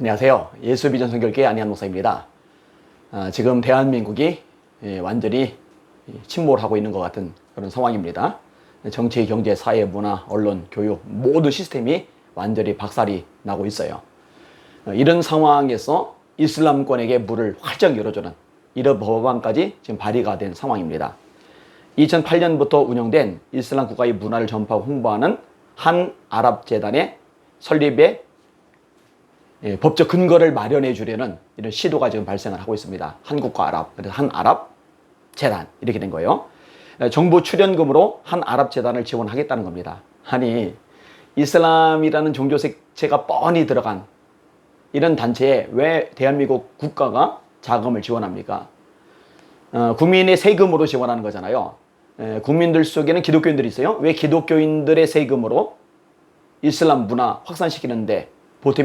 안녕하세요. 예수비전 선교교회 안희한 목사입니다. 아, 지금 대한민국이 예, 완전히 침몰하고 있는 것 같은 그런 상황입니다. 정치, 경제, 사회, 문화, 언론, 교육 모든 시스템이 완전히 박살이 나고 있어요. 어, 이런 상황에서 이슬람권에게 문을 활짝 열어주는 이런 법안까지 지금 발의가 된 상황입니다. 2008년부터 운영된 이슬람 국가의 문화를 전파하고 홍보하는 한 아랍 재단의 설립에 예, 법적 근거를 마련해 주려는 이런 시도가 지금 발생을 하고 있습니다. 한국과 아랍, 그래서 한 아랍 재단 이렇게 된 거예요. 예, 정부 출연금으로 한 아랍 재단을 지원하겠다는 겁니다. 아니 이슬람이라는 종교 색채가 뻔히 들어간 이런 단체에 왜 대한민국 국가가 자금을 지원합니까? 어, 국민의 세금으로 지원하는 거잖아요. 에, 국민들 속에는 기독교인들이 있어요. 왜 기독교인들의 세금으로 이슬람 문화 확산시키는데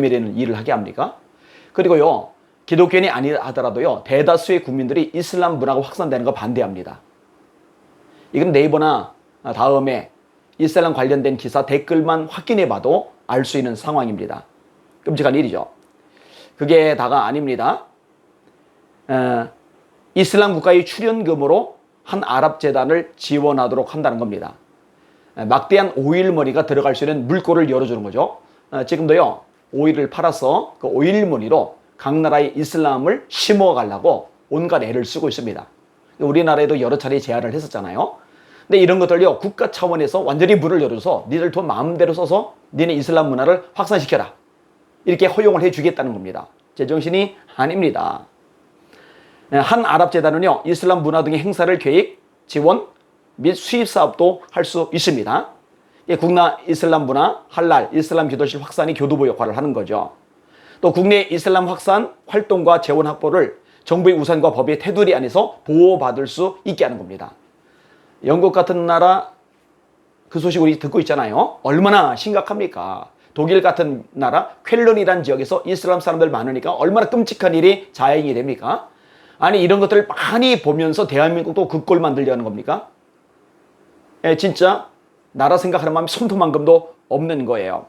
되는 일을 하게 합니까? 그리고요, 기독교인이 아니 하더라도요, 대다수의 국민들이 이슬람 문화가 확산되는 거 반대합니다. 이건 네이버나 다음에 이슬람 관련된 기사 댓글만 확인해 봐도 알 수 있는 상황입니다. 끔찍한 일이죠. 그게 다가 아닙니다. 에, 이슬람 국가의 출연금으로 한 아랍 재단을 지원하도록 한다는 겁니다. 에, 막대한 오일머니가 들어갈 수 있는 물꼬를 열어주는 거죠. 에, 지금도요, 오일을 팔아서 그 오일머니로 각 나라의 이슬람을 심어 가려고 온갖 애를 쓰고 있습니다. 우리나라에도 여러 차례 제안을 했었잖아요. 근데 이런 것들요, 국가 차원에서 완전히 문을 열어서 니들 돈 마음대로 써서 니네 이슬람 문화를 확산시켜라. 이렇게 허용을 해주겠다는 겁니다. 제정신이 아닙니다. 한 아랍 재단은요, 이슬람 문화 등의 행사를 계획, 지원 및 수입 사업도 할 수 있습니다. 국내 이슬람 문화, 할랄, 이슬람 기도실 확산이 교두보 역할을 하는 거죠. 또 국내 이슬람 확산 활동과 재원 확보를 정부의 우산과 법의 테두리 안에서 보호받을 수 있게 하는 겁니다. 영국 같은 나라 그 소식 우리 듣고 있잖아요. 얼마나 심각합니까? 독일 같은 나라 쾰른이라는 지역에서 이슬람 사람들 많으니까 얼마나 끔찍한 일이 자행이 됩니까? 아니 이런 것들을 많이 보면서 대한민국도 그 꼴 만들려는 겁니까? 예, 진짜 나라 생각하는 마음이 손톱만큼도 없는 거예요.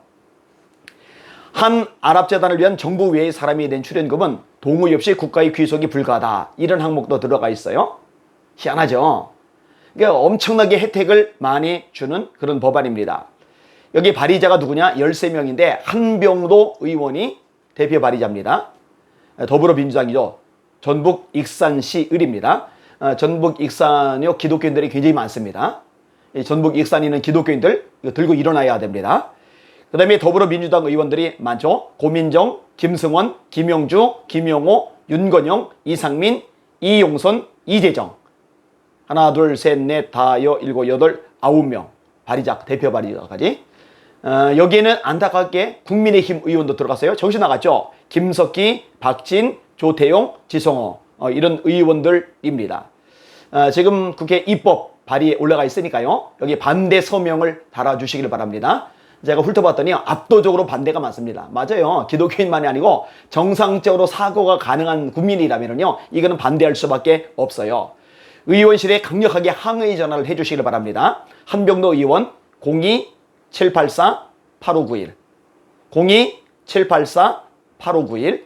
한 아랍 재단을 위한 정부 외의 사람이 낸 출연금은 동의 없이 국가의 귀속이 불가하다. 이런 항목도 들어가 있어요. 희한하죠? 그러니까 엄청나게 혜택을 많이 주는 그런 법안입니다. 여기 발의자가 누구냐? 13명인데 한병도 의원이 대표 발의자입니다. 더불어민주당이죠. 전북 익산시 을입니다. 어, 전북 익산요 기독교인들이 굉장히 많습니다. 전북 익산에 있는 기독교인들 이거 들고 일어나야 됩니다. 그 다음에 더불어민주당 의원들이 많죠. 고민정, 김승원, 김영주, 김영호, 윤건영, 이상민, 이용선, 이재정. 하나, 둘, 셋, 넷, 다, 여, 일곱, 여덟, 아홉 명. 발의자, 대표 발의자까지. 어, 여기에는 안타깝게 국민의힘 의원도 들어갔어요. 정신 나갔죠. 김석기, 박진, 조태용, 지성호 어, 이런 의원들입니다. 어, 지금 국회 입법 발의에 올라가 있으니까요. 여기 반대 서명을 달아주시길 바랍니다. 제가 훑어봤더니 압도적으로 반대가 많습니다. 맞아요. 기독교인만이 아니고 정상적으로 사고가 가능한 국민이라면요. 이거는 반대할 수밖에 없어요. 의원실에 강력하게 항의 전화를 해주시길 바랍니다. 한병도 의원 02-784-8591 02-784-8591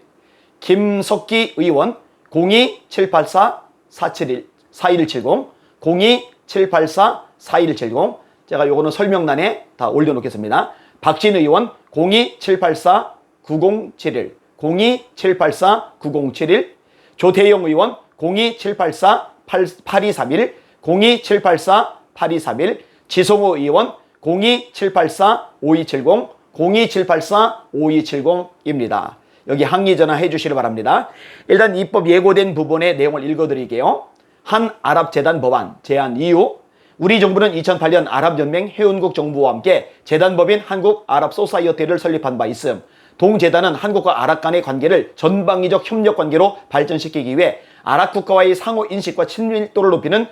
김석기 의원 02-784-471 4170 02-784-4170 제가 요거는 설명란에 다 올려놓겠습니다. 박진 의원 02-784-9071 02-784-9071 조태영 의원 02-784-8231 02-784-8231 지성호 의원 02-784-5270 02-784-5270입니다. 여기 항의 전화 해 주시기 바랍니다. 일단 입법 예고된 부분의 내용을 읽어 드릴게요. 한 아랍 재단 법안 제안 이유 우리 정부는 2008년 아랍연맹 회원국 정부와 함께 재단법인 한국 아랍 소사이어티를 설립한 바 있음. 동재단은 한국과 아랍 간의 관계를 전방위적 협력 관계로 발전시키기 위해 아랍 국가와의 상호 인식과 친밀도를 높이는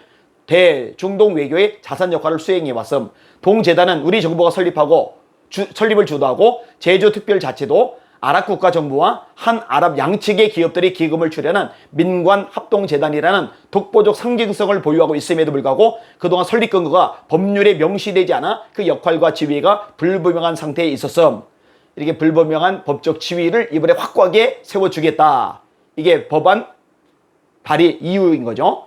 대중동 외교의 자산 역할을 수행해 왔음. 동재단은 우리 정부가 설립하고 주, 설립을 주도하고 제주특별자치도 아랍 국가 정부와 한 아랍 양측의 기업들이 기금을 출연한 민관 합동재단이라는 독보적 상징성을 보유하고 있음에도 불구하고 그동안 설립 근거가 법률에 명시되지 않아 그 역할과 지위가 불분명한 상태에 있었음. 이렇게 불분명한 법적 지위를 이번에 확고하게 세워주겠다. 이게 법안 발의 이유인 거죠.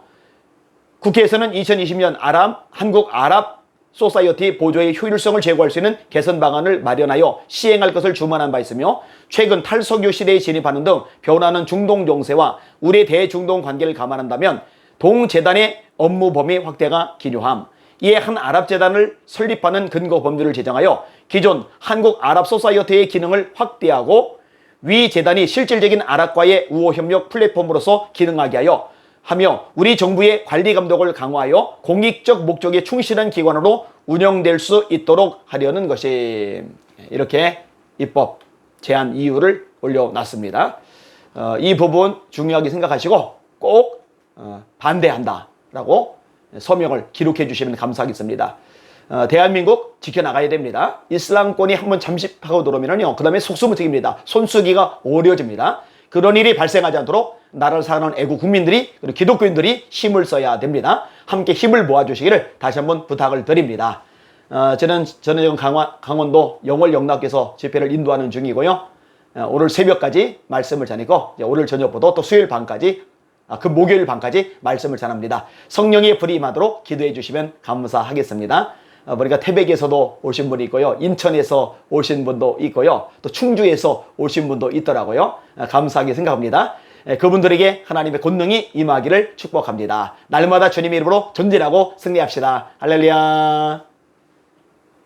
국회에서는 2020년 아랍, 한국 아랍 소사이어티 보조의 효율성을 제고할 수 있는 개선 방안을 마련하여 시행할 것을 주문한 바 있으며 최근 탈석유 시대에 진입하는 등 변화하는 중동 정세와 우리 대중동 관계를 감안한다면 동재단의 업무 범위 확대가 기요함. 이에 한 아랍 재단을 설립하는 근거 법률을 제정하여 기존 한국 아랍 소사이어티의 기능을 확대하고 위 재단이 실질적인 아랍과의 우호 협력 플랫폼으로서 기능하게 하여 하며 우리 정부의 관리 감독을 강화하여 공익적 목적에 충실한 기관으로 운영될 수 있도록 하려는 것이 이렇게 입법 제안 이유를 올려놨습니다. 어, 이 부분 중요하게 생각하시고 꼭 어, 반대한다라고 서명을 기록해 주시면 감사하겠습니다. 어, 대한민국 지켜나가야 됩니다. 이슬람권이 한번 잠식하고 들어오면요. 그 다음에 속수무책입니다. 손쓰기가 어려워집니다. 그런 일이 발생하지 않도록 나라를 사랑하는 애국 국민들이 그리고 기독교인들이 힘을 써야 됩니다. 함께 힘을 모아주시기를 다시 한번 부탁을 드립니다. 어, 저는 저는 지금 강원, 강원도 영월 영락에서 집회를 인도하는 중이고요. 어, 오늘 새벽까지 말씀을 전하고 이제 오늘 저녁부터 또 수요일 밤까지 아, 그 목요일 밤까지 말씀을 전합니다. 성령의 불이 임하도록 기도해 주시면 감사하겠습니다. 어, 우리가 태백에서도 오신 분이 있고요. 인천에서 오신 분도 있고요. 또 충주에서 오신 분도 있더라고요. 아, 감사하게 생각합니다. 에, 그분들에게 하나님의 권능이 임하기를 축복합니다. 날마다 주님의 이름으로 전진하고 승리합시다. 할렐루야.